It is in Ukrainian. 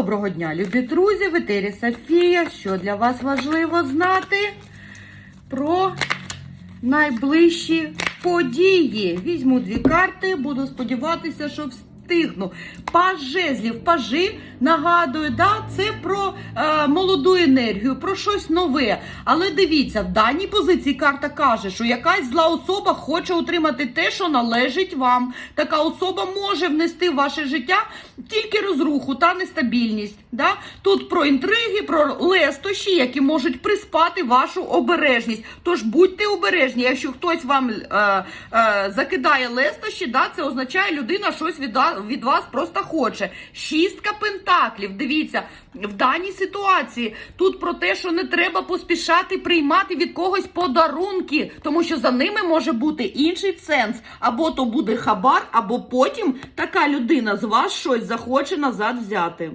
Доброго дня, любі друзі, в етері Софія. Що для вас важливо знати про найближчі події? Візьму дві карти, буду сподіватися, що встигну. Паж жезлів, пажи, нагадую, да, це про е, молоду енергію, про щось нове. Але дивіться, в даній позиції карта каже, що якась зла особа хоче отримати те, що належить вам. Така особа може внести в ваше життя тільки розруху та нестабільність. Да? Тут про інтриги, про лестощі, які можуть приспати вашу обережність. Тож будьте обережні, якщо хтось вам е, е, закидає лестощі, да, це означає, людина щось від, від вас просто хоче. Шістка пентаклів. Дивіться, в даній ситуації тут про те, що не треба поспішати приймати від когось подарунки, тому що за ними може бути інший сенс. Або то буде хабар, або потім така людина з вас щось захоче назад взяти.